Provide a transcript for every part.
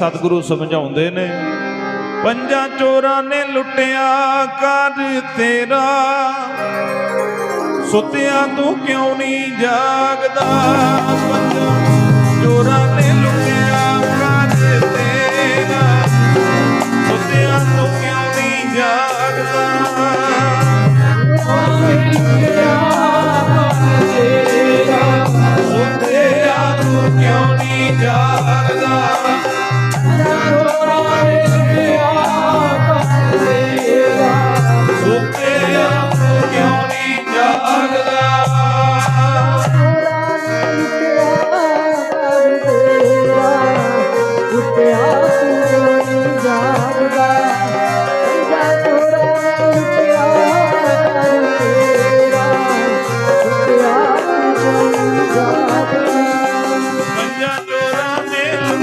ਸਤਿਗੁਰੂ ਸਮਝਾਉਂਦੇ ਨੇ, ਪੰਜਾਂ ਚੋਰਾਂ ਨੇ ਲੁੱਟਿਆ ਕਰ ਤੇਰਾ। ਸੁੱਤਿਆਂ ਤੂੰ ਕਿਉਂ ਨਹੀਂ ਜਾਗਦਾ? ਪੰਜਾਂ ਚੋਰਾਂ ਨੇ ਲੁੱਟਿਆ ਕਰ ਤੇਰਾ। ਸੁੱਤਿਆਂ ਤੂੰ ਕਿਉਂ ਨਹੀਂ ਜਾਗਦਾ? ਸੁੱਤਿਆਂ ਤੂੰ ਕਿਉਂ ਨਹੀਂ ਜਾਗਦਾ?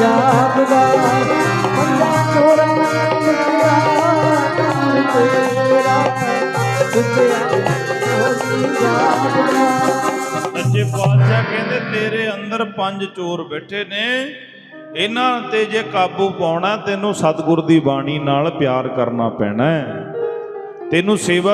ਜਾਪਦਾ ਪੰਜਾ ਚੋਰਾਂ ਮੁੱਕਿਆ ਕਰ ਤੇਰਾ ਸੁੱਤਿਆ ਹੋਈ ਜਾਪਦਾ ਸੱਚੇ ਪਾਤਸ਼ਾਹ ਕਹਿੰਦੇ, ਤੇਰੇ ਅੰਦਰ ਪੰਜ ਚੋਰ ਬੈਠੇ ਨੇ। ਇਹਨਾਂ ਤੇ ਜੇ ਕਾਬੂ ਪਾਉਣਾ, ਤੈਨੂੰ ਸਤਿਗੁਰ ਦੀ ਬਾਣੀ ਨਾਲ ਪਿਆਰ ਕਰਨਾ ਪੈਣਾ ਤੈਨੂੰ ਸੇਵਾ